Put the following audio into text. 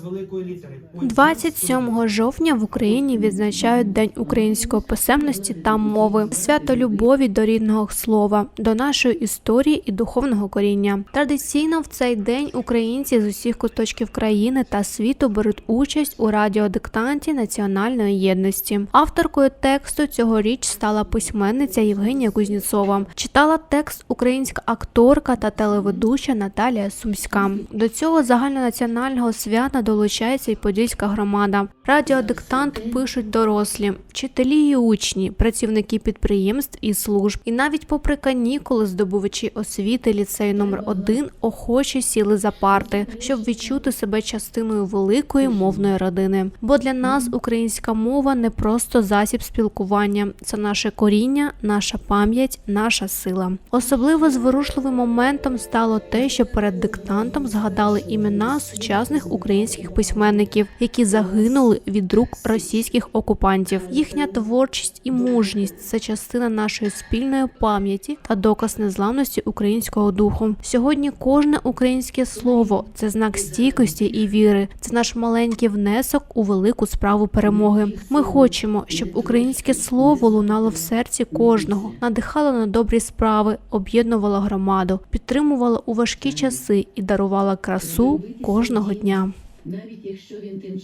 з великої літери. Ой, 27 жовтня в Україні відзначають День української писемності та мови, свято любові до рідного слова, до нашої історії і духовного коріння. Традиційно в цей день українці з усіх куточків країни та світу беруть участь у радіодиктанті національної єдності. Авторкою тексту цьогоріч стала письменниця Євгенія Кузнєцова. Читала текст українська акторка та телеведуча Наталія Сумська. До цього загальнонаціонального свята долучається і подільська громада. Радіодиктант пишуть дорослі, вчителі і учні, працівники підприємств і служб. І навіть попри канікули здобувачі освіти ліцею номер 1 охоче сіли за парти, щоб відчути себе частиною великої мовної родини. Бо для нас українська мова не просто засіб спілкування, це наше коріння, наша пам'ять, наша сила. Особливо зворушливим моментом стало те, що перед диктантом згадали імена сучасних українських письменників, які загинули від рук російських окупантів. Їхня творчість і мужність це частина нашої спільної пам'яті та доказ незламності українського духу. Сьогодні кожне українське слово це знак стійкості і віри. Це наш маленький внесок у велику справу перемоги. Ми хочемо, щоб українське слово лунало в серці кожного, надихало на добрі справи, об'єднувало громаду, підтримувало у важкі часи і дарувало красу кожного дня. Навіть якщо він тим